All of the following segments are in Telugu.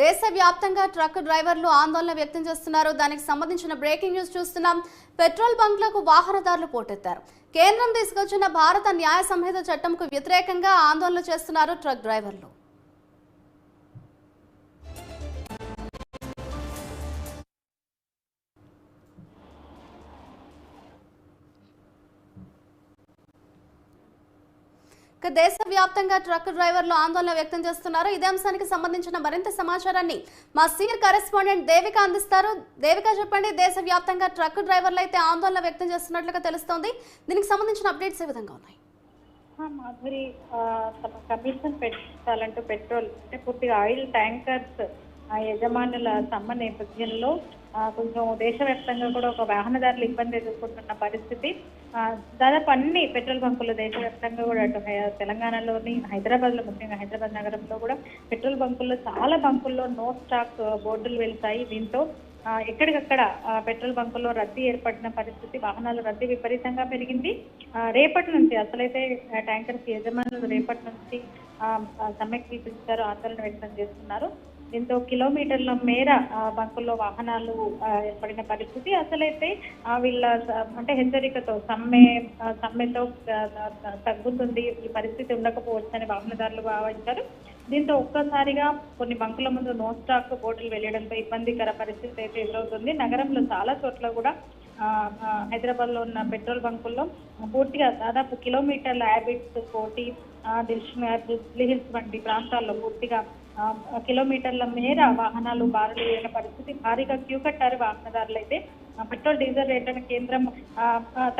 దేశవ్యాప్తంగా ట్రక్ డ్రైవర్లు ఆందోళన వ్యక్తం చేస్తున్నారు. దానికి సంబంధించిన బ్రేకింగ్ న్యూస్ చూస్తున్నాం. పెట్రోల్ బంక్లకు వాహనదారులు పోటెత్తారు. కేంద్రం తీసుకొచ్చిన భారత న్యాయ సంహిత చట్టంకు వ్యతిరేకంగా ఆందోళన చేస్తున్నారు ట్రక్ డ్రైవర్లు. దేశవ్యాప్తంగా ట్రక్ డ్రైవర్లు ఆందోళన వ్యక్తం చేస్తున్నారు. ఇదే అంశానికి సంబంధించిన మరింత సమాచారాన్ని మా సీనియర్ కరెస్పాండెంట్ దేవిక అందిస్తారు. దేవిక చెప్పండి దేశవ్యాప్తంగా ట్రక్ డ్రైవర్లు అయితే ఆందోళన వ్యక్తం చేస్తున్నట్లుగా తెలుస్తోంది. దీనికి సంబంధించిన అప్డేట్స్ ఏ విధంగా ఉన్నాయి? మాధురి కమిషన్ పెట్టాలంటూ పెట్రోల్ అంటే పూర్తిగా ఆయిల్ ట్యాంకర్స్ యజమానుల సమ్మ నేపథ్యంలో కొంచెం దేశవ్యాప్తంగా కూడా ఒక వాహనదారులు ఇబ్బంది ఎదుర్కొంటున్న పరిస్థితి. దాదాపు అన్ని పెట్రోల్ బంకులు దేశవ్యాప్తంగా కూడా అటు తెలంగాణలోని హైదరాబాద్లో ముఖ్యంగా హైదరాబాద్ నగరంలో కూడా పెట్రోల్ బంకుల్లో చాలా బంకుల్లో నో స్టాక్ బోర్డులు వెళ్తాయి. దీంతో ఎక్కడికక్కడ పెట్రోల్ బంకుల్లో రద్దీ ఏర్పడిన పరిస్థితి వాహనాల రద్దీ విపరీతంగా పెరిగింది. రేపటి నుంచి అసలైతే ట్యాంకర్స్ యజమానులు రేపటి నుంచి ఆ, సమ్మెకి పిలుస్తారు ఆందోళన వ్యక్తం చేస్తున్నారు. దీంతో కిలోమీటర్ల మేర బంకుల్లో వాహనాలు ఏర్పడిన పరిస్థితి. అసలైతే వీళ్ళ స- అంటే హెచ్చరికతో సమ్మె సమ్మెతో తగ్గుతుంది. ఈ పరిస్థితి ఉండకపోవచ్చని వాహనదారులు భావించారు. దీంతో ఒక్కసారిగా కొన్ని బంకుల ముందు నో స్టాక్ బోర్డులు వెళ్ళడంతో ఇబ్బందికర పరిస్థితి అయితే ఎదురవుతుంది. నగరంలో చాలా చోట్ల కూడా హైదరాబాద్లో హైదరాబాద్లో ఉన్న పెట్రోల్ బంకుల్లో పూర్తిగా దాదాపు కిలోమీటర్ల హ్యాబిట్స్ కోటి ఆ, దిల్షుక్ హిల్స్ వంటి ప్రాంతాల్లో పూర్తిగా కిలోమీటర్ల మేర వాహనాలు బారులు వేయన పరిస్థితి. భారీగా క్యూ కట్టారు వాహనదారులు అయితే పెట్రోల్ డీజిల్ రేట్లను కేంద్రం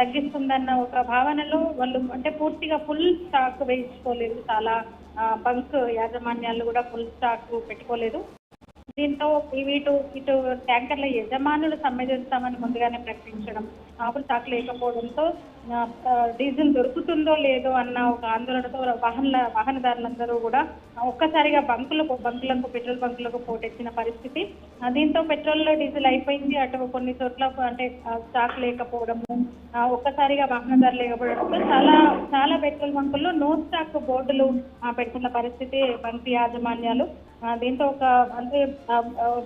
తగ్గిస్తుందన్న ఒక భావనలో వాళ్ళు అంటే పూర్తిగా ఫుల్ స్టాక్ వేయించుకోలేదు. చాలా బంక్ యాజమాన్యాలు కూడా ఫుల్ స్టాక్ పెట్టుకోలేదు. దీంతో ఇవి ఇటు ఇటు ట్యాంకర్ల యజమానులు సమ్మె చేస్తామని ముందుగానే ప్రకటించడం ఆపులు స్టాక్ లేకపోవడంతో డీజిల్ దొరుకుతుందో లేదో అన్న ఒక ఆందోళనతో వాహన వాహనదారులందరూ కూడా ఒక్కసారిగా బంకులకు బంకులకు పెట్రోల్ బంకులకు పోటెచ్చిన పరిస్థితి. దీంతో పెట్రోల్ డీజిల్ అయిపోయింది. అటు కొన్ని చోట్ల అంటే స్టాక్ లేకపోవడము ఒక్కసారిగా వాహనదారులు లేకపోవడంతో చాలా చాలా పెట్రోల్ బంకుల్లో నో స్టాక్ బోర్డులు ఆ, పరిస్థితి బంక్ యాజమాన్యాలు. దీంతో ఒక అంటే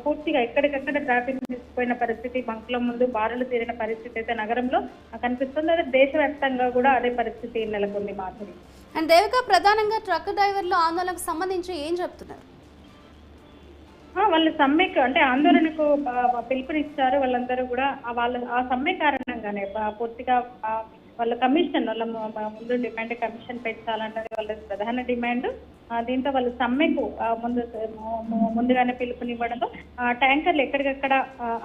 పూర్తిగా ఎక్కడికక్కడ ట్రాఫిక్ తీసుకుపోయిన పరిస్థితి బంకుల ముందు బారులు తీరిన పరిస్థితి అయితే నగరంలో కనిపిస్తుంది అదే దేశవ్యాప్తంగా కూడా అదే పరిస్థితి నెలకొంది మాధురి. అండ్ దేవిక ప్రధానంగా ట్రక్ డ్రైవర్లు ఆందోళనకు సంబంధించి ఏం చెప్తున్నారు? వాళ్ళు సమ్మెకు అంటే ఆందోళనకు పిలుపునిచ్చారు. వాళ్ళందరూ కూడా వాళ్ళ ఆ సమ్మె కారణంగానే పూర్తిగా వాళ్ళ కమిషన్ వాళ్ళ ముందు డిమాండ్ కమిషన్ పెంచాలన్నది వాళ్ళ ప్రధాన డిమాండ్. దీంతో వాళ్ళు సమ్మెకు ముందు ముందుగానే పిలుపునివ్వడంతో ఆ, ట్యాంకర్లు ఎక్కడికక్కడ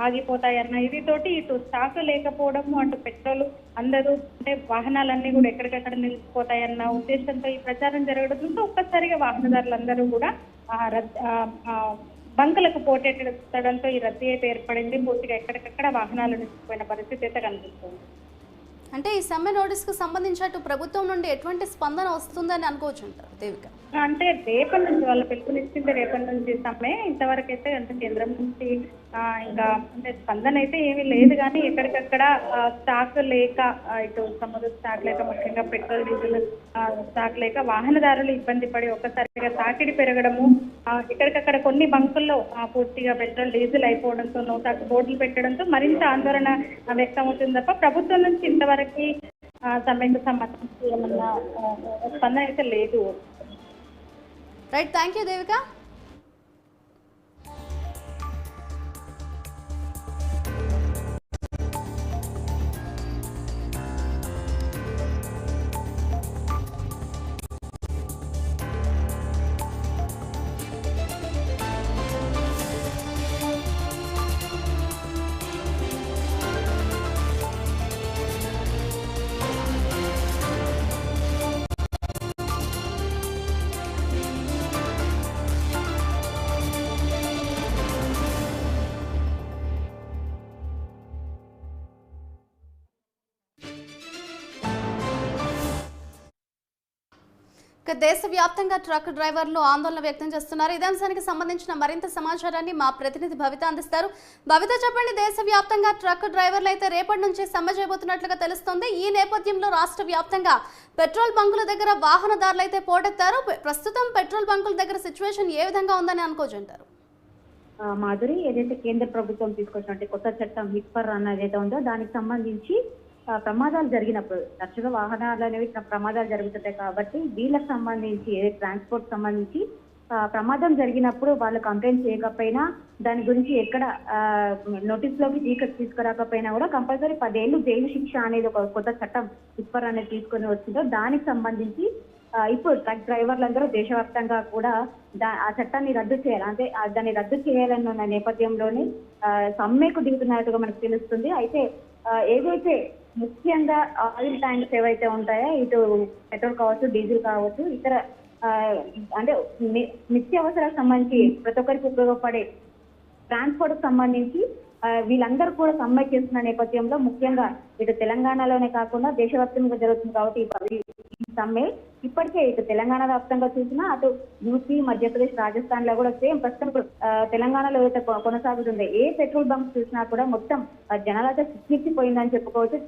ఆగిపోతాయన్న ఇది తోటి ఇటు స్టాక్ లేకపోవడము అటు పెట్రోల్ అందరూ అంటే వాహనాలన్నీ కూడా ఎక్కడికక్కడ నిలిచిపోతాయన్న ఉద్దేశంతో ఈ ప్రచారం జరగడంతో ఒక్కసారిగా వాహనదారులందరూ కూడా ఆ, బంకులకు పోటెట్టడంతో ఈ రద్దీ అయితే ఏర్పడింది. పూర్తిగా ఎక్కడికక్కడ వాహనాలు నిలిచిపోయిన పరిస్థితి అయితే కనిపిస్తుంది. అంటే ఈ సమ్మె నోటీస్కు సంబంధించి అటు ప్రభుత్వం నుండి ఎటువంటి స్పందన వస్తుందని అనుకోవచ్చు అంటారు దేవిక? అంటే రేపటి నుంచి వాళ్ళ పిలుపునిచ్చింది రేపటి నుంచి సమ్మె. ఇంతవరకు అయితే అంటే కేంద్రం నుంచి ఇంకా అంటే స్పందన అయితే ఏమీ లేదు కానీ ఎక్కడికక్కడ స్టాక్ లేక ఇటు సముద్ర స్టాక్ లేక ముఖ్యంగా పెట్రోల్ డీజిల్ స్టాక్ లేక వాహనదారులు ఇబ్బంది పడి ఒక్కసారిగా తాకిడి పెరగడము ఎక్కడికక్కడ కొన్ని బంకుల్లో పూర్తిగా పెట్రోల్ డీజిల్ అయిపోవడంతో నో బోర్డులు పెట్టడంతో మరింత ఆందోళన వ్యక్తమవుతుంది తప్ప ప్రభుత్వం నుంచి ఇంతవరకు ఆ, సమ్మెకు సంబంధించి ఏమన్నా స్పందన అయితే లేదు. రైట్ థ్యాంక్ యూ దేవిక ఇక దేశవ్యాప్తంగా ట్రక్ డ్రైవర్లు ఆందోళన వ్యక్తం చేస్తున్నారు. ఇదే అంశానికి సంబంధించిన మరింత సమాచారాన్ని మా ప్రతినిధి భవిత అందిస్తారు. భవిత చెప్పండి దేశవ్యాప్తంగా ట్రక్ డ్రైవర్లు అయితే రేపటి నుంచి సమ్మె చేయబోతున్నట్లుగా తెలుస్తోంది. ఈ నేపథ్యంలో రాష్ట్ర వ్యాప్తంగా పెట్రోల్ బంకుల దగ్గర వాహనదారులు అయితే పోటెత్తారు. ప్రస్తుతం పెట్రోల్ బంకుల దగ్గర సిచ్యువేషన్ ఏ విధంగా ఉందని అనుకోవచ్చు అంటారు? మాధురి ఏదైతే కేంద్ర ప్రభుత్వం తీసుకొచ్చినట్టు కొత్త చట్టం హిట్పర్ రన్ ఏదైతే ఉందో దానికి సంబంధించి ప్రమాదాలు జరిగినప్పుడు తరచుగా వాహనాలు అనేవి ప్రమాదాలు జరుగుతుంటాయి కాబట్టి వీళ్ళకి సంబంధించి ఏదైతే ట్రాన్స్పోర్ట్ సంబంధించి ప్రమాదం జరిగినప్పుడు వాళ్ళు కంప్లైంట్ చేయకపోయినా దాని గురించి ఎక్కడ నోటీస్లోకి తీసుకురాకపోయినా కూడా కంపల్సరీ పదేళ్ళు జైలు శిక్ష అనేది ఒక కొత్త చట్టం ఇప్పర్ అనేది తీసుకొని వచ్చిందో దానికి సంబంధించి ఇప్పుడు ట్రక్ డ్రైవర్లందరూ దేశవ్యాప్తంగా కూడా దా- ఆ చట్టాన్ని రద్దు చేయాలి. అంటే దాన్ని రద్దు చేయాలన్న నేపథ్యంలోనే సమ్మెకు దిగుతున్నట్టుగా మనకు తెలుస్తుంది. అయితే ఏదైతే ముఖ్యంగా ఆయిల్ ట్యాంక్స్ ఏవైతే ఉంటాయో ఇటు పెట్రోల్ కావచ్చు డీజిల్ కావచ్చు ఇతర ఆ, అంటే ని- నిత్యావసరాలకు సంబంధించి ప్రతి ఒక్కరికి ఉపయోగపడే ట్రాన్స్పోర్ట్ సంబంధించి వీళ్ళందరూ కూడా సమ్మె చేస్తున్న నేపథ్యంలో ముఖ్యంగా ఇటు తెలంగాణలోనే కాకుండా దేశవ్యాప్తంగా జరుగుతుంది కాబట్టి సమ్మె. ఇప్పటికే ఇటు తెలంగాణ వ్యాప్తంగా చూసినా అటు యూపీ మధ్యప్రదేశ్ రాజస్థాన్లో కూడా సేమ్ ప్రస్తుతం ఇప్పుడు, తెలంగాణలో అయితే కొ- కొనసాగుతుంది. ఏ పెట్రోల్ బంక్ చూసినా కూడా మొత్తం జనాలతో చిక్కించిపోయిందని చెప్పుకోవచ్చు.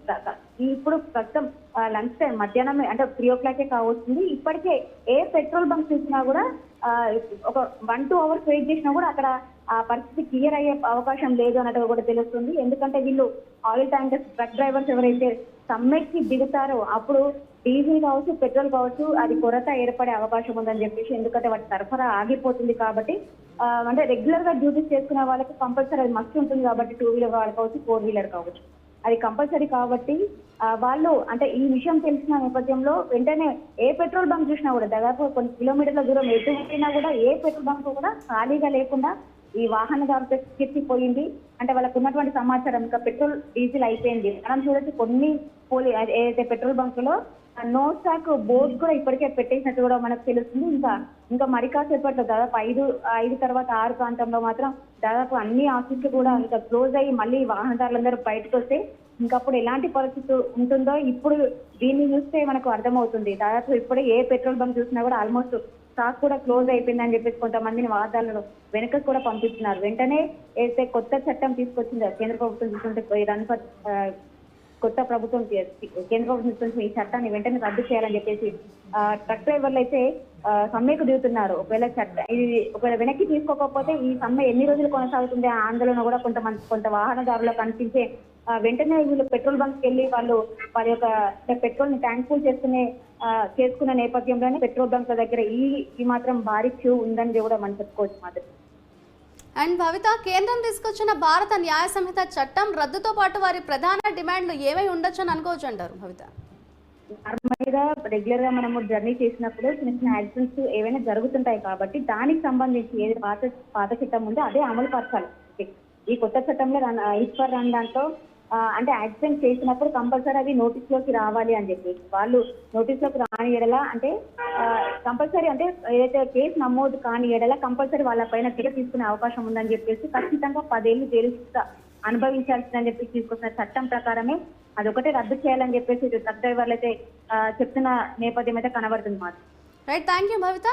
ఇప్పుడు ప్రస్తుతం లంచ్ టైం మధ్యాహ్నం అంటే త్రీ ఓ క్లాకే కావస్తుంది ఇప్పటికే ఏ పెట్రోల్ బంక్ చూసినా కూడా ఒక వన్ టూ అవర్స్ వెయిట్ చేసినా కూడా అక్కడ ఆ పరిస్థితి క్లియర్ అయ్యే అవకాశం లేదు అన్నట్టుగా కూడా తెలుస్తుంది. ఎందుకంటే వీళ్ళు ఆయిల్ ట్యాంకర్స్ ట్రక్ డ్రైవర్స్ ఎవరైతే సమ్మెకి దిగుతారో అప్పుడు డీజిల్ కావచ్చు పెట్రోల్ కావచ్చు అది కొరత ఏర్పడే అవకాశం ఉందని చెప్పేసి ఎందుకంటే వాటి సరఫరా ఆగిపోతుంది కాబట్టి అంటే రెగ్యులర్గా డ్యూటీస్ చేసుకునే వాళ్ళకి కంపల్సరీ అది మస్ట్ ఉంటుంది కాబట్టి టూ వీలర్ వాళ్ళు కావచ్చు ఫోర్ వీలర్ కావచ్చు. అది కంపల్సరీ కాబట్టి వాళ్ళు అంటే ఈ విషయం తెలిసిన నేపథ్యంలో వెంటనే ఏ పెట్రోల్ బంక్ చూసినా కూడా దాదాపు కొన్ని కిలోమీటర్ల దూరం ఎటు కూడా ఏ పెట్రోల్ బంక్ కూడా ఖాళీగా లేకుండా ఈ వాహనదారుతో పోయింది అంటే వాళ్ళకు ఉన్నటువంటి సమాచారం ఇంకా పెట్రోల్ డీజిల్ అయిపోయింది. మనం చూడొచ్చు కొన్ని పోలీ ఏదైతే పెట్రోల్ బంకులో నో స్టాక్ బోర్డు కూడా ఇప్పటికే పెట్టేసినట్టు కూడా మనకు తెలుస్తుంది. ఇంకా ఇంకా మరి కాసేపట్లో దాదాపు ఐదు ఐదు తర్వాత ఆరు ప్రాంతంలో మాత్రం దాదాపు అన్ని ఆఫీసులు కూడా ఇంకా క్లోజ్ అయ్యి మళ్ళీ వాహనదారులందరూ బయటకు వస్తే ఇంకప్పుడు ఎలాంటి పరిస్థితి ఉంటుందో ఇప్పుడు దీన్ని చూస్తే మనకు అర్థమవుతుంది. దాదాపు ఇప్పుడే ఏ పెట్రోల్ బంక్ చూసినా కూడా ఆల్మోస్ట్ స్టాక్ కూడా క్లోజ్ అయిపోయిందని చెప్పేసి కొంతమందిని వాదాలను వెనక కూడా పంపిస్తున్నారు. వెంటనే అయితే కొత్త చట్టం తీసుకొచ్చింది. కేంద్ర ప్రభుత్వం తీసుకుంటే రన్ కొత్త ప్రభుత్వం కేంద్ర ప్రభుత్వం ఈ చట్టాన్ని వెంటనే రద్దు చేయాలని చెప్పేసి ట్రక్ డ్రైవర్లు అయితే సమ్మెకు దిగుతున్నారు. ఒకవేళ చట్ట ఇది ఒకవేళ వెనక్కి తీసుకోకపోతే ఈ సమ్మె ఎన్ని రోజులు కొనసాగుతుంది ఆ ఆందోళన కూడా కొంతమంది కొంత వాహనదారులు కనిపించే వెంటనే వీళ్ళు పెట్రోల్ బంక్ వెళ్ళి వాళ్ళు వారి యొక్క పెట్రోల్ని ట్యాంక్ ఫుల్ చేసుకునే చేసుకున్న నేపథ్యంలోనే పెట్రోల్ బంక్ దగ్గర ఈ ఈ మాత్రం భారీ క్యూ ఉందని కూడా మనం చెప్పుకోవచ్చు మాత్రం. అండ్ భవిత కేంద్రం తీసుకొచ్చిన భారత న్యాయ సంహిత చట్టం రద్దుతో పాటు వారి ప్రధాన డిమాండ్లు ఏమై ఉండొచ్చు అని అనుకోవచ్చు అంటారు భవిత? నార్మల్గా రెగ్యులర్గా మనము జర్నీ చేసినప్పుడు చిన్న చిన్న యాక్సిడెంట్స్ ఏవైనా జరుగుతుంటాయి కాబట్టి దానికి సంబంధించి ఏది పాత పాత చట్టం ఉందో అదే అమలు పరచాలి. ఈ కొత్త చట్టంలో ఈశ్వర్ రన్ దాంట్లో అంటే యాక్సిడెంట్ చేసినప్పుడు కంపల్సరీ అవి నోటీస్లోకి రావాలి అని చెప్పి. వాళ్ళు నోటీస్లోకి రాని ఎడల అంటే కంపల్సరీ అంటే ఏదైతే కేసు నమోదు కాని ఎడల కంపల్సరీ వాళ్ళ పైన చర్య తీసుకునే అవకాశం ఉందని చెప్పేసి ఖచ్చితంగా పదేళ్ళు జైలు అనుభవించాల్సిందని చెప్పి తీసుకొస్తున్న చట్టం ప్రకారమే అదొకటే రద్దు చేయాలని చెప్పేసి ట్రక్ డ్రైవర్లు అయితే చెప్తున్న నేపథ్యం అయితే కనబడుతుంది మాకు. Right thank you Bhavitha